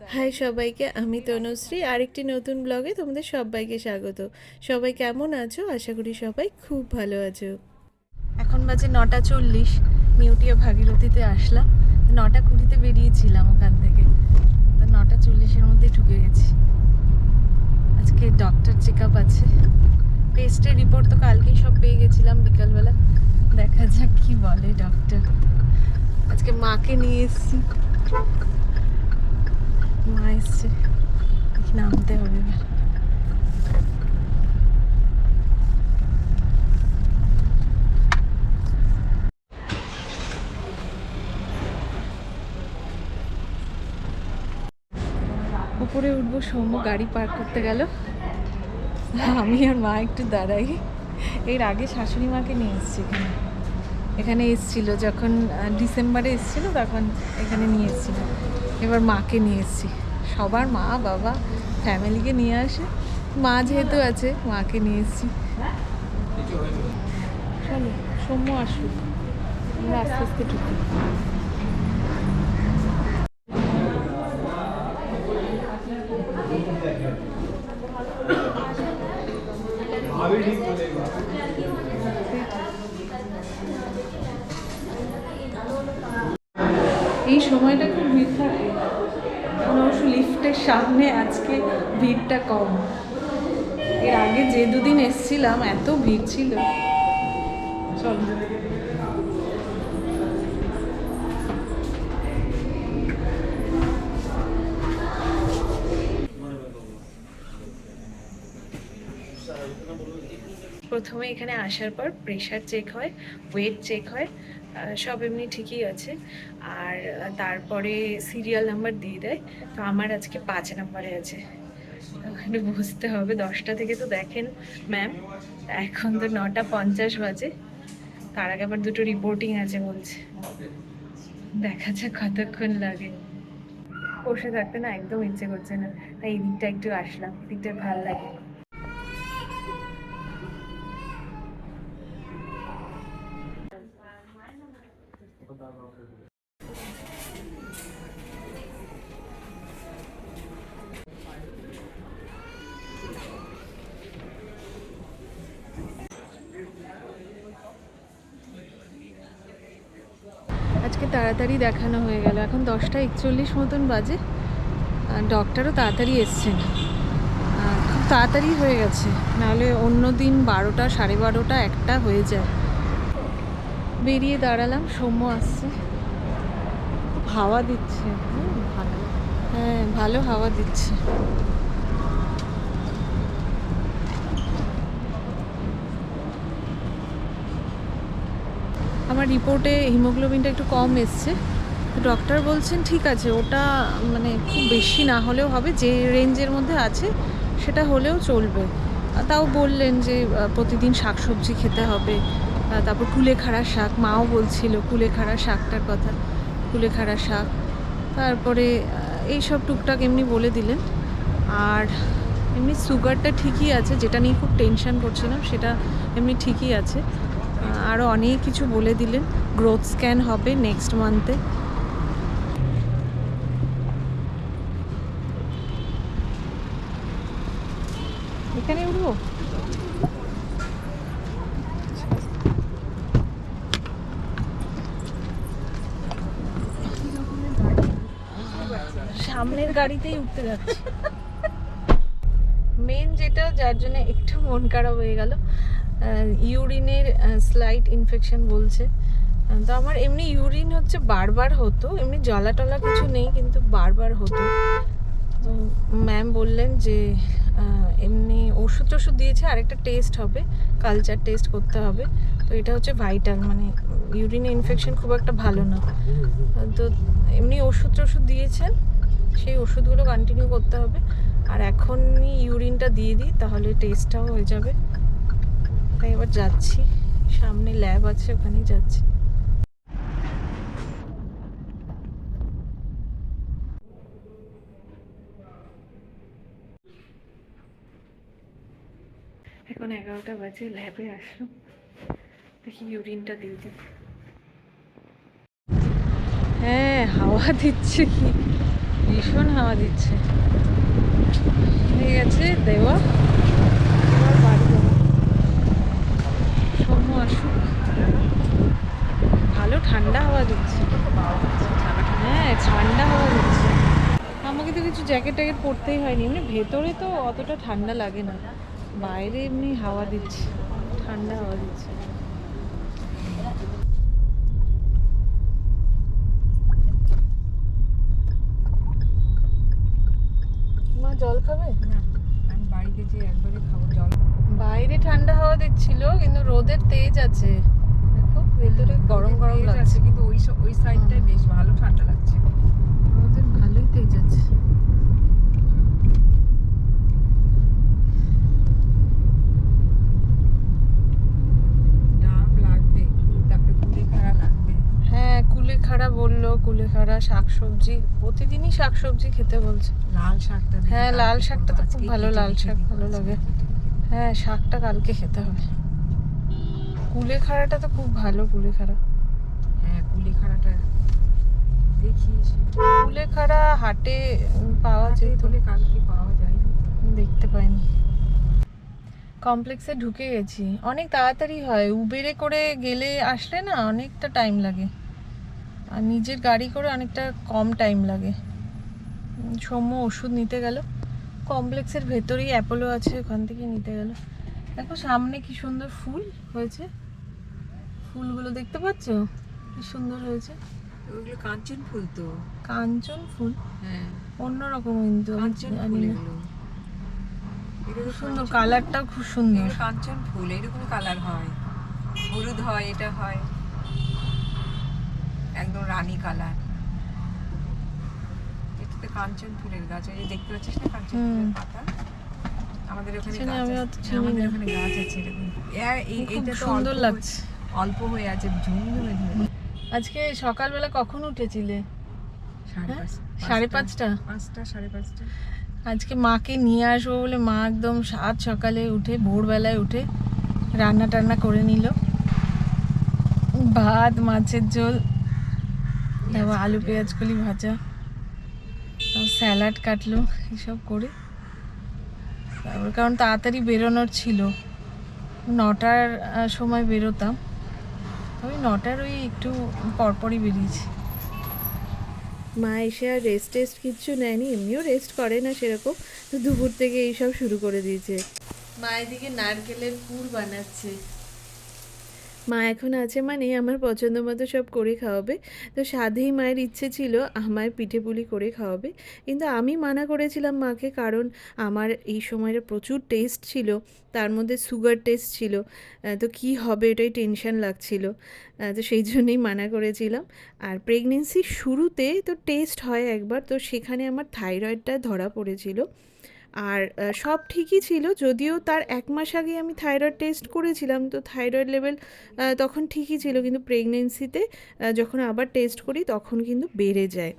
High সবাইকে, আমি তনুশ্রী। আরেকটি নতুন ব্লগে তোমাদের সবাইকে স্বাগত। সবাই কেমন আছো? আশা করি সবাই খুব ভালো আছো। এখন বাজে নটা চল্লিশ। নিউটিয়া ভাগীরথীতে আসলাম। নটা কুড়িতে বেরিয়েছিলাম ওখান থেকে। তো নটা চল্লিশের মধ্যে ঢুকে গেছি। আজকে ডক্টর চেক আপ আছে টেস্টের রিপোর্ট তো কালকেই সব পেয়ে গেছিলাম বিকালবেলা। দেখা যাক কি বলে ডক্টর আজকে মাকে নিয়ে এসেছি। মা এসছে নামতে হবে এবার উপরে উঠবো, সৌম্য গাড়ি পার্ক করতে গেল। আমি আর মা একটু দাঁড়াই। এর আগে শাশুড়ি মাকে নিয়ে এসছি এখানে। এখানে এসছিল, যখন ডিসেম্বরে এসছিল, তখন এখানে নিয়ে এসছিল। এবার মাকে নিয়ে এসছি। সবার মা, বাবা, ফ্যামিলিকে নিয়ে আসে। মা যেহেতু আছে, মাকে নিয়ে এসছি। চলো, সৌম্য আসুক। আমরা আস্তে আস্তে ঢুকি। এই সময়টা খুব এখন অবশ্য সামনে আজকে ভিড়টা কম। এর আগে যে দুদিন এসছিলাম, এত ভিড় ছিল। চলো। প্রথমে এখানে আসার পর প্রেশার চেক হয় ওয়েট চেক হয়। সব এমনি ঠিকই আছে। আর তারপরে সিরিয়াল নাম্বার দিয়ে দেয়। তো আমার আজকে পাঁচ নাম্বারে আছে। ওখানে বুঝতে হবে, দশটা থেকে তো দেখেন ম্যাম এখন তো নটা পঞ্চাশ বাজে। তার আগে আবার দুটো রিপোর্টিং আছে বলছে। দেখা যাক কতক্ষণ লাগে। বসে থাকতে না একদম ইচ্ছে করছে না। তাই এই দিকটা একটু আসলাম দিকটা ভালো লাগে। আজকে তাড়াতাড়ি দেখানো হয়ে গেল। এখন দশটা একচল্লিশ মতন বাজে আর ডক্টরও তাড়াতাড়ি এসছেন। খুব তাড়াতাড়ি হয়ে গেছে। নাহলে অন্য দিন বারোটা, সাড়ে বারোটা, একটা হয়ে যায়। বেরিয়ে দাঁড়ালাম, সৌম্য আসছে। খুব হাওয়া দিচ্ছে। হ্যাঁ ভালো হাওয়া দিচ্ছে। আমার রিপোর্টে হিমোগ্লোবিনটা একটু কম এসছে। ডক্টর বলছেন ঠিক আছে ওটা মানে খুব বেশি না হলেও হবে যে রেঞ্জের মধ্যে আছে সেটা হলেও চলবে। তাও বললেন যে প্রতিদিন শাকসবজি খেতে হবে। তারপর কুলেখাড়া শাক মাও বলছিল কুলেখাড়া শাকটার কথা কুলেখাড়া শাক। তারপরে আহ, এই সব টুকটাক এমনি বলে দিলেন। আর এমনি সুগারটা ঠিকই আছে যেটা নিয়ে খুব টেনশন করছিলাম সেটা এমনি ঠিকই আছে। আরও অনেক কিছু বলে দিলেন। গ্রোথ স্ক্যান হবে নেক্সট মান্থে এখানে উঠবো? সামনের গাড়িতেই উঠতে যাচ্ছি। মেন যেটা, যার জন্য একটু মন খারাপ হয়ে গেল। ইউরিনের স্লাইট ইনফেকশন বলছে। তো আমার এমনি ইউরিন হচ্ছে বারবার হতো, এমনি জলা টলা কিছু নেই, কিন্তু বারবার হতো। তো ম্যাম বললেন যে এমনি ওষুধ টষুধ দিয়েছে, আরেকটা টেস্ট হবে কালচার টেস্ট করতে হবে। তো এটা হচ্ছে ভাইটাল মানে ইউরিনে ইনফেকশন খুব একটা ভালো না। তো এমনি ওষুধ টষুধ দিয়েছেন, সেই ওষুধগুলো কন্টিনিউ করতে হবে। আর এখনই ইউরিনটা দিয়ে দিই, তাহলে টেস্টটাও হয়ে যাবে। তাই এবার যাচ্ছি। সামনে ল্যাব আছে ওখানেই যাচ্ছি। এখন এগারোটা বাজে ল্যাবে আসলাম। দেখি ইউরিনটা দিয়ে দিই। হ্যাঁ হাওয়া দিচ্ছে কি? ভীষণ হাওয়া দিচ্ছে। হয়ে গেছে দেওয়া এবার বাড়ি যাব সৌম্য আসুক ভালো ঠান্ডা হাওয়া দিচ্ছে। হ্যাঁ ঠান্ডা হাওয়া দিচ্ছে। আমাকে তো কিছু জ্যাকেট ট্যাকেট পরতেই হয়নি। এমনি ভেতরে তো অতটা ঠান্ডা লাগে না। বাইরে এমনি হাওয়া দিচ্ছে, ঠান্ডা হাওয়া দিচ্ছে। মা, জল খাবে? না, আমি বাড়িতে যে একবারে খাব, জল। বাইরে ঠান্ডা হাওয়া দিচ্ছিল কিন্তু রোদের তেজ আছে। দেখো ভেতরে গরম গরম লাগছে। কিন্তু ওই ওই সাইডটাই বেশ ভালো ঠান্ডা লাগছে। রোদের ভালোই তেজ আছে। হ্যাঁ কুলেখাড়া বলল কুলেখাড়া শাকসবজি। প্রতিদিনই শাকসবজি খেতে বলছে। লাল শাকটা হ্যাঁ, লাল শাকটা তো খুব ভালো, লাল শাক ভালো লাগে। হ্যাঁ শাকটা কালকে খেতে হবে। কুলেখাড়াটা তো খুব ভালো কুলেখাড়া। হ্যাঁ কুলি খাড়াটা দেখি কুলেখাড়া হাটে পাওয়া যেত। বলে কালকে পাওয়া যায়নি। দেখতে পাইনি। কমপ্লেক্সে ঢুকে গেছি। অনেক তাড়াতাড়ি হয়। উবেরে করে গেলে আসলে না অনেকটা টাইম লাগে। আর নিজের গাড়ি করে অনেকটা কম টাইম লাগে। সৌম্য ওষুধ নিতে গেল। কমপ্লেক্সের ভেতরেই অ্যাপোলো আছে ওখান থেকে নিতে গেল। দেখো সামনে কি সুন্দর ফুল হয়েছে। ফুলগুলো দেখতে পাচ্ছ? কি সুন্দর হয়েছে। ওগুলো কাঞ্চন ফুল তো। কাঞ্চন ফুল? হ্যাঁ। অন্যরকম কিন্তু কাঞ্চন ফুল এগুলো। সুন্দর কালারটাও খুব সুন্দর। কাঞ্চন ফুল এরকম কালার হয়। হলুদ হয় এটা হয়। একদম রানী কালার। কাঞ্চন ফুলের গাছ ওই যে দেখতে পাচ্ছিস না কাঞ্চন। ফুলের পাতা? আমাদের ওখানে গাছ আছে। হ্যাঁ, আমাদের ওখানে গাছ আছে এরকম। তো সুন্দর লাগছে। অল্প হয়ে আছে ঝুমঝুমে ঝুমে আজকে সকালবেলা কখন উঠেছিলে? সাড়ে হ্যাঁ? সাড়ে পাঁচটা? পাঁচটা সাড়ে পাঁচটা। আজকে মাকে নিয়ে আসব বলে মা একদম সাত সকালে উঠে ভোরবেলায় উঠে রান্না টান্না করে নিল। ভাত মাছের ঝোল তারপর আলু পেঁয়াজ কলি ভাজা। স্যালাড কাটলো এসব করে। তারপর কারণ তাড়াতাড়ি বেরোনোর ছিল। নটার সময় বেরোতাম। ওই নটার ওই একটু পরপরই বেরিয়েছি। মা এসে আর রেস্ট টেস্ট কিচ্ছু নেয়নি এমনিও রেস্ট করে না সেরকম। তো দুপুর থেকে এইসব শুরু করে দিয়েছে। মা এদিকে নারকেলের পুর বানাচ্ছে। মা এখন আছে মানে আমার পছন্দ মতো সব করে খাওয়াবে। তো সাধেই মায়ের ইচ্ছে ছিল আমায় পিঠে পুলি করে খাওয়াবে। কিন্তু আমি মানা করেছিলাম মাকে কারণ আমার এই সময়ের প্রচুর টেস্ট ছিল, তার মধ্যে সুগার টেস্ট ছিল তো কি হবে এটাই টেনশন লাগছিল। তো সেই জন্যই মানা করেছিলাম। আর প্রেগনেন্সির শুরুতে তো টেস্ট হয় একবার, তো সেখানে আমার থাইরয়েডটা ধরা পড়েছিল। আর সব ঠিকই ছিল, যদিও তার এক মাস আগে আমি থাইরয়েড টেস্ট করেছিলাম, তো থাইরয়েড লেভেল তখন ঠিকই ছিল, কিন্তু প্রেগনেন্সিতে যখন আবার টেস্ট করি, তখন কিন্তু বেড়ে যায়।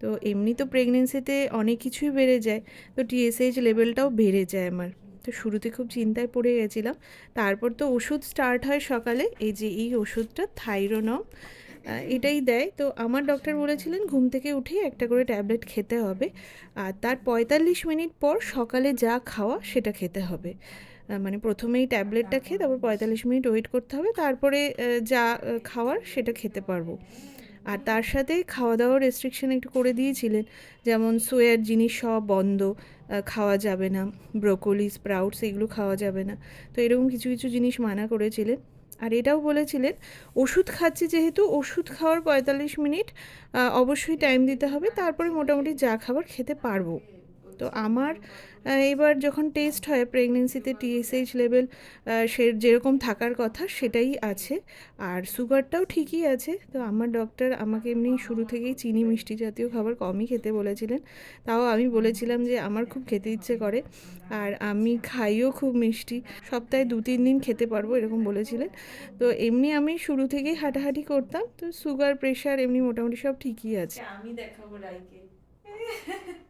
তো এমনি তো প্রেগনেন্সিতে অনেক কিছুই বেড়ে যায়, তো টিএসএইচ লেভেলটাও বেড়ে যায় আমার। তো শুরুতে খুব চিন্তায় পড়ে গেছিলাম, তারপর তো ওষুধ স্টার্ট হয় সকালে, এই যে এই ওষুধটা, থাইরোনম এটাই দেয়। তো আমার ডক্টর বলেছিলেন, ঘুম থেকে উঠেই একটা করে ট্যাবলেট খেতে হবে। আর তার পঁয়তাল্লিশ মিনিট পর সকালে যা খাওয়া সেটা খেতে হবে। মানে প্রথমেই ট্যাবলেটটা খেয়ে তারপর পঁয়তাল্লিশ মিনিট ওয়েট করতে হবে। তারপরে যা খাওয়ার সেটা খেতে পারব। আর তার সাথে খাওয়া দাওয়ার রেস্ট্রিকশন একটু করে দিয়েছিলেন। যেমন সোয়ার জিনিস সব বন্ধ খাওয়া যাবে না। ব্রোকলি, স্প্রাউটস, এগুলো খাওয়া যাবে না। তো এরকম কিছু কিছু জিনিস মানা করেছিলেন। আর এটাও বলেছিলেন, ওষুধ খাচ্ছি যেহেতু, ওষুধ খাওয়ার পঁয়তাল্লিশ মিনিট অবশ্যই টাইম দিতে হবে, তারপরে মোটামুটি যা খাবার খেতে পারব। তো আমার এবার যখন টেস্ট হয় প্রেগনেন্সিতে টিএসএইচ লেভেল সে যেরকম থাকার কথা সেটাই আছে। আর সুগারটাও ঠিকই আছে। তো আমার ডক্টর আমাকে এমনি শুরু থেকেই চিনি মিষ্টি জাতীয় খাবার কমই খেতে বলেছিলেন। তাও আমি বলেছিলাম যে আমার খুব খেতে ইচ্ছে করে। আর আমি খাইও খুব মিষ্টি। সপ্তাহে দু তিন দিন খেতে পারব এরকম বলেছিলেন। তো এমনি আমি শুরু থেকেই হাঁটাহাঁটি করতাম। তো সুগার প্রেশার এমনি মোটামুটি সব ঠিকই আছে। আমি দেখাবো রাইকে।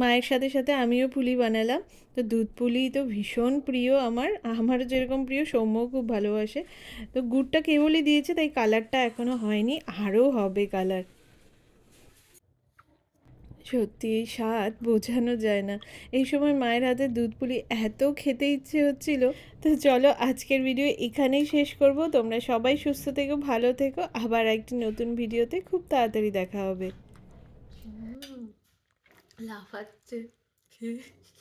মায়ের সাথে সাথে আমিও পুলি বানালাম। তো দুধ পুলি তো ভীষণ প্রিয় আমার। আমারও যেরকম প্রিয়, সৌম্যও খুব ভালোবাসে। তো গুড়টা কেবলই দিয়েছে, তাই কালারটা এখনও হয়নি, আরও হবে কালার। সত্যি, এই স্বাদ বোঝানো যায় না। এই সময় মায়ের হাতে দুধ পুলি এত খেতে ইচ্ছে হচ্ছিল। তো চলো আজকের ভিডিও এখানেই শেষ করব। তোমরা সবাই সুস্থ থেকো, ভালো থেকো। আবার একটি নতুন ভিডিওতে খুব তাড়াতাড়ি দেখা হবে। লাফাচ্ছে